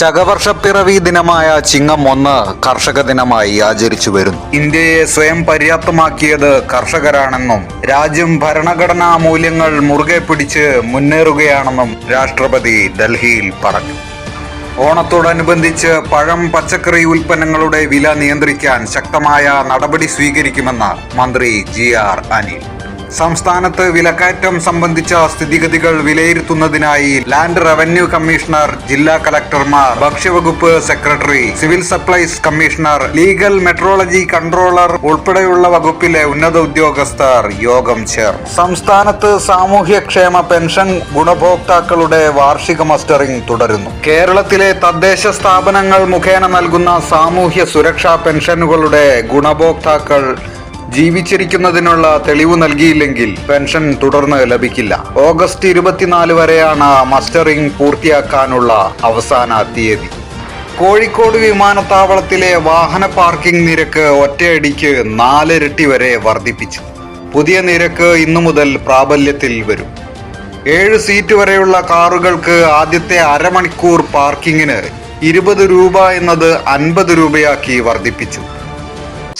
ശകവർഷപ്പിറവി ദിനമായ ചിങ്ങം ഒന്ന് കർഷക ദിനമായി ആചരിച്ചു വരുന്നു. ഇന്ത്യയെ സ്വയം പര്യാപ്തമാക്കിയത് കർഷകരാണെന്നും രാജ്യം ഭരണഘടനാ മൂല്യങ്ങൾ മുറുകെ പിടിച്ച് മുന്നേറുകയാണെന്നും രാഷ്ട്രപതി ഡൽഹിയിൽ പറഞ്ഞു. ഓണത്തോടനുബന്ധിച്ച് പഴം പച്ചക്കറി ഉൽപ്പന്നങ്ങളുടെ വില നിയന്ത്രിക്കാൻ ശക്തമായ നടപടി സ്വീകരിക്കുമെന്ന് മന്ത്രി ജി ആർ അനിൽ. സംസ്ഥാനത്ത് വിലക്കയറ്റം സംബന്ധിച്ച സ്ഥിതിഗതികൾ വിലയിരുത്തുന്നതിനായി ലാൻഡ് റവന്യൂ കമ്മീഷണർ ജില്ലാ കലക്ടർമാർ ഭക്ഷ്യവകുപ്പ് secretary civil supplies commissioner legal metrology controller ഉൾപ്പെടെയുള്ള വകുപ്പിലെ ഉന്നത ഉദ്യോഗസ്ഥർ യോഗം ചേർന്നു സംസ്ഥാനത്ത് സാമൂഹ്യക്ഷേമ പെൻഷൻ ഗുണഭോക്താക്കളുടെ വാർഷിക മസ്റ്ററിംഗ് തുടരുന്നു. കേരളത്തിലെ തദ്ദേശ സ്ഥാപനങ്ങൾ മുഖേന നൽകുന്ന സാമൂഹ്യ സുരക്ഷാ പെൻഷനുകളുടെ ഗുണഭോക്താക്കൾ ജീവിച്ചിരിക്കുന്നതിനുള്ള തെളിവ് നൽകിയില്ലെങ്കിൽ പെൻഷൻ തുടർന്ന് ലഭിക്കില്ല. ഓഗസ്റ്റ് ഇരുപത്തിനാല് വരെയാണ് മസ്റ്ററിംഗ് പൂർത്തിയാക്കാനുള്ള അവസാന തീയതി. കോഴിക്കോട് വിമാനത്താവളത്തിലെ വാഹന പാർക്കിംഗ് നിരക്ക് ഒറ്റയടിക്ക് നാലിരട്ടി വരെ വർദ്ധിപ്പിച്ചു. പുതിയ നിരക്ക് ഇന്നു മുതൽ പ്രാബല്യത്തിൽ വരും. ഏഴ് സീറ്റ് വരെയുള്ള കാറുകൾക്ക് ആദ്യത്തെ അരമണിക്കൂർ പാർക്കിങ്ങിന് ഇരുപത് രൂപ എന്നത് അൻപത് രൂപയാക്കി വർദ്ധിപ്പിച്ചു.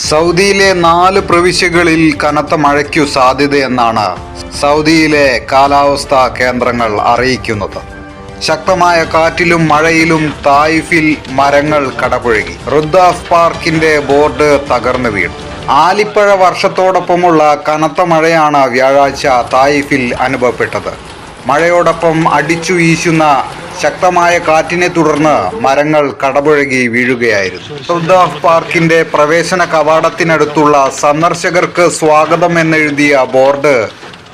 സൗദിയിലെ നാല് പ്രവിശ്യകളിൽ കനത്ത മഴയ്ക്കു സാധ്യതയെന്നാണ് സൗദിയിലെ കാലാവസ്ഥാ കേന്ദ്രങ്ങൾ അറിയിക്കുന്നത്. ശക്തമായ കാറ്റിലും മഴയിലും തായിഫിൽ മരങ്ങൾ കടപുഴകി. റുദ്ദാഫ് പാർക്കിന്റെ ബോർഡ് തകർന്നു വീണു. ആലിപ്പഴ വർഷത്തോടൊപ്പമുള്ള കനത്ത മഴയാണ് വ്യാഴാഴ്ച തായിഫിൽ അനുഭവപ്പെട്ടത്. മഴയോടൊപ്പം അടിച്ചു വീശുന്ന ശക്തമായ കാറ്റിനെ തുടർന്ന് മരങ്ങൾ കടപുഴകി വീഴുകയായിരുന്നു. സുദ്ദാഫ് പാർക്കിന്റെ പ്രവേശന കവാടത്തിനടുത്തുള്ള സന്ദർശകർക്ക് സ്വാഗതം എന്നെഴുതിയ ബോർഡ്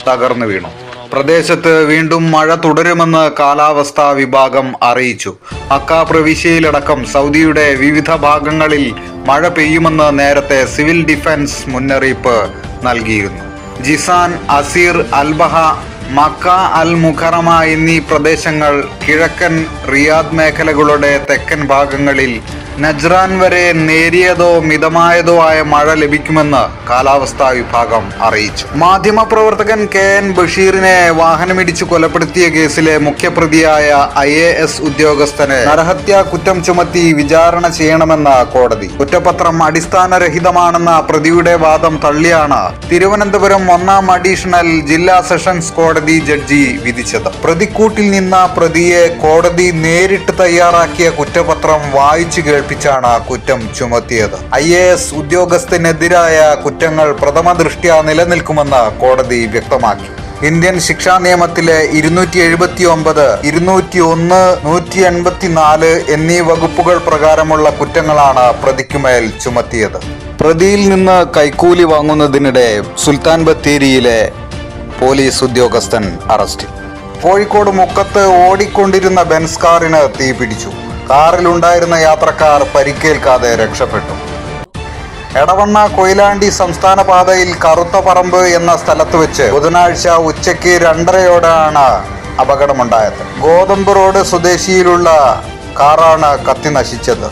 തകർന്നു വീണു. പ്രദേശത്ത് വീണ്ടും മഴ തുടരുമെന്ന് കാലാവസ്ഥാ വിഭാഗം അറിയിച്ചു. അക്ക പ്രവിശ്യയിലടക്കം സൗദിയുടെ വിവിധ ഭാഗങ്ങളിൽ മഴ പെയ്യുമെന്ന് നേരത്തെ സിവിൽ ഡിഫൻസ് മുന്നറിയിപ്പ് നൽകിയിരുന്നു. Jizan Asir Al Baha Makkah al Mukarramah എന്നീ പ്രദേശങ്ങൾ കിഴക്കൻ റിയാദ് മേഖലകളുടെ തെക്കൻ ഭാഗങ്ങളിൽ നജ്റാൻ വരെ നേരിയതോ മിതമായതോ ആയ മഴ ലഭിക്കുമെന്ന് കാലാവസ്ഥാ വിഭാഗം അറിയിച്ചു. മാധ്യമപ്രവർത്തകൻ കെ എൻ ബഷീറിനെ വാഹനമിടിച്ചു കൊലപ്പെടുത്തിയ കേസിലെ മുഖ്യപ്രതിയായ ഐ എ എസ് ഉദ്യോഗസ്ഥനെ നരഹത്യാ കുറ്റം ചുമത്തി വിചാരണ ചെയ്യണമെന്ന കോടതി. കുറ്റപത്രം അടിസ്ഥാനരഹിതമാണെന്ന പ്രതിയുടെ വാദം തള്ളിയാണ് തിരുവനന്തപുരം ഒന്നാം അഡീഷണൽ ജില്ലാ സെഷൻസ് കോടതി ജഡ്ജി വിധിച്ചത്. പ്രതിക്കൂട്ടിൽ നിന്ന പ്രതിയെ കോടതി നേരിട്ട് തയ്യാറാക്കിയ കുറ്റപത്രം വായിച്ചു കേൾപ്പിച്ചാണ് കുറ്റം ചുമത്തിയത്. ഐ എ എസ് ഉദ്യോഗസ്ഥനെതിരായ കുറ്റങ്ങൾ പ്രഥമ ദൃഷ്ട്യാ നിലനിൽക്കുമെന്ന് കോടതി വ്യക്തമാക്കി. ഇന്ത്യൻ ശിക്ഷാ നിയമത്തിലെ ഇരുന്നൂറ്റി എഴുപത്തി ഒമ്പത് ഇരുന്നൂറ്റി ഒന്ന് നൂറ്റി എൺപത്തി നാല് എന്നീ വകുപ്പുകൾ പ്രകാരമുള്ള കുറ്റങ്ങളാണ് പ്രതിക്കുമേൽ ചുമത്തിയത്. പ്രതിയിൽ നിന്ന് കൈക്കൂലി വാങ്ങുന്നതിനിടെ സുൽത്താൻ ബത്തേരിയിലെ പോലീസ് ഉദ്യോഗസ്ഥൻ അറസ്റ്റിൽ. കോഴിക്കോട് മുക്കത്ത് ഓടിക്കൊണ്ടിരുന്ന ബെൻസ് കാറിന് തീപിടിച്ചു. കാറിലുണ്ടായിരുന്ന യാത്രക്കാർ പരിക്കേൽക്കാതെ രക്ഷപ്പെട്ടു. എടവണ്ണ കൊയിലാണ്ടി സംസ്ഥാന പാതയിൽ കറുത്ത പറമ്പ് എന്ന സ്ഥലത്ത് വെച്ച് ബുധനാഴ്ച ഉച്ചയ്ക്ക് രണ്ടരയോടെയാണ് അപകടമുണ്ടായത്. ഗോതമ്പ് റോഡ് സ്വദേശിയിലുള്ള കാറാണ് കത്തി നശിച്ചത്.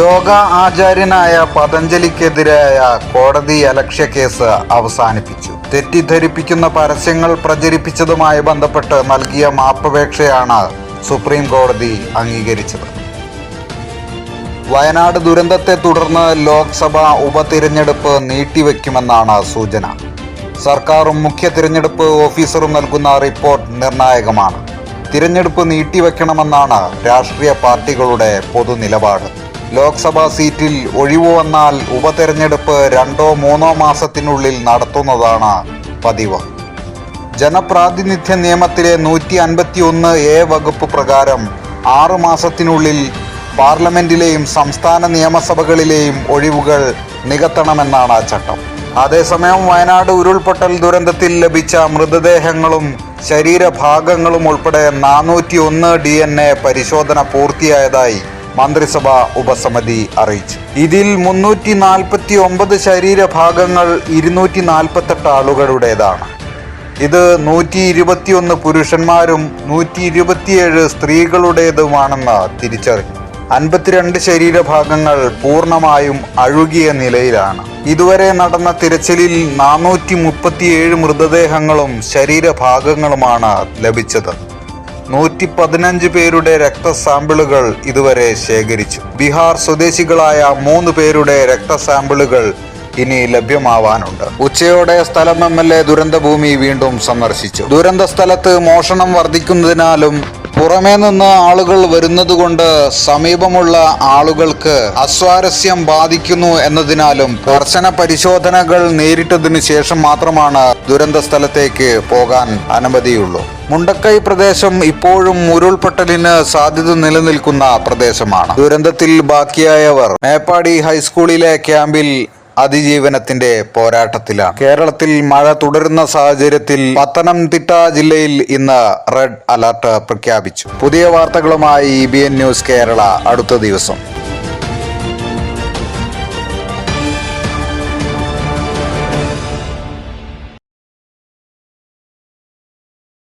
യോഗ ആചാര്യനായ പതഞ്ജലിക്കെതിരായ കോടതി അലക്ഷ്യ കേസ് അവസാനിപ്പിച്ചു. തെറ്റിദ്ധരിപ്പിക്കുന്ന പരസ്യങ്ങൾ പ്രചരിപ്പിച്ചതുമായി ബന്ധപ്പെട്ട് നൽകിയ മാപ്പപേക്ഷയാണ് സുപ്രീം കോടതി അംഗീകരിച്ചത്. വയനാട് ദുരന്തത്തെ തുടർന്ന് ലോക്സഭാ ഉപതിരഞ്ഞെടുപ്പ് നീട്ടിവെക്കുമെന്നാണ് സൂചന. സർക്കാരും മുഖ്യ തിരഞ്ഞെടുപ്പ് ഓഫീസറും നൽകുന്ന റിപ്പോർട്ട് നിർണായകമാണ്. തിരഞ്ഞെടുപ്പ് നീട്ടിവെക്കണമെന്നാണ് രാഷ്ട്രീയ പാർട്ടികളുടെ പൊതുനിലപാട്. ലോക്സഭാ സീറ്റിൽ ഒഴിവു വന്നാൽ ഉപതെരഞ്ഞെടുപ്പ് രണ്ടോ മൂന്നോ മാസത്തിനുള്ളിൽ നടത്തുന്നതാണ് പതിവ്. ജനപ്രാതിനിധ്യ നിയമത്തിലെ നൂറ്റി അൻപത്തി ഒന്ന് എ വകുപ്പ് പ്രകാരം ആറു മാസത്തിനുള്ളിൽ പാർലമെന്റിലെയും സംസ്ഥാന നിയമസഭകളിലെയും ഒഴിവുകൾ നികത്തണമെന്നാണ് ആ ചട്ടം. അതേസമയം വയനാട് ഉരുൾപൊട്ടൽ ദുരന്തത്തിൽ ലഭിച്ച മൃതദേഹങ്ങളും ശരീരഭാഗങ്ങളും ഉൾപ്പെടെ നാനൂറ്റി ഒന്ന് ഡി എൻ എ പരിശോധന പൂർത്തിയായതായി മന്ത്രിസഭ ഉപസമിതി അറിയിച്ചു. ഇതിൽ മുന്നൂറ്റി നാൽപ്പത്തി ഒമ്പത് ശരീരഭാഗങ്ങൾ ഇരുന്നൂറ്റി നാൽപ്പത്തെട്ട് ആളുകളുടേതാണ്. ഇത് നൂറ്റി ഇരുപത്തിയൊന്ന് പുരുഷന്മാരും നൂറ്റി ഇരുപത്തിയേഴ് സ്ത്രീകളുടേതുമാണെന്ന് തിരിച്ചറിഞ്ഞു. അൻപത്തിരണ്ട് ശരീരഭാഗങ്ങൾ പൂർണമായും അഴുകിയ നിലയിലാണ്. ഇതുവരെ നടന്ന തിരച്ചിലിൽ നാനൂറ്റി മുപ്പത്തിയേഴ് മൃതദേഹങ്ങളും ശരീരഭാഗങ്ങളുമാണ് ലഭിച്ചത്. നൂറ്റി പതിനഞ്ച് പേരുടെ രക്തസാമ്പിളുകൾ ഇതുവരെ ശേഖരിച്ചു. ബീഹാർ സ്വദേശികളായ മൂന്ന് പേരുടെ രക്തസാമ്പിളുകൾ ഇനി ലഭ്യമാവാനുണ്ട്. ഉച്ചയോടെ സ്ഥലം എം എൽ എ ദുരന്തഭൂമി വീണ്ടും സന്ദർശിച്ചു. ദുരന്ത സ്ഥലത്ത് മോഷണം വർദ്ധിക്കുന്നതിനാലും പുറമേ നിന്ന് ആളുകൾ വരുന്നതുകൊണ്ട് സമീപമുള്ള ആളുകൾക്ക് അസ്വാരസ്യം ബാധിക്കുന്നു എന്നതിനാലും കർശന പരിശോധനകൾ നേരിട്ടതിനു ശേഷം മാത്രമാണ് ദുരന്ത സ്ഥലത്തേക്ക് പോകാൻ അനുമതിയുള്ളൂ. മുണ്ടക്കൈ പ്രദേശം ഇപ്പോഴും ഉരുൾപൊട്ടലിന് സാധ്യത നിലനിൽക്കുന്ന പ്രദേശമാണ്. ദുരന്തത്തിൽ ബാക്കിയായവർ മേപ്പാടി ഹൈസ്കൂളിലെ ക്യാമ്പിൽ അതിജീവനത്തിന്റെ പോരാട്ടത്തിലാണ്. കേരളത്തിൽ മഴ തുടരുന്ന സാഹചര്യത്തിൽ പത്തനംതിട്ട ജില്ലയിൽ ഇന്ന് റെഡ് അലർട്ട് പ്രഖ്യാപിച്ചു. പുതിയ വാർത്തകളുമായി ബി ന്യൂസ് കേരള. അടുത്ത ദിവസം.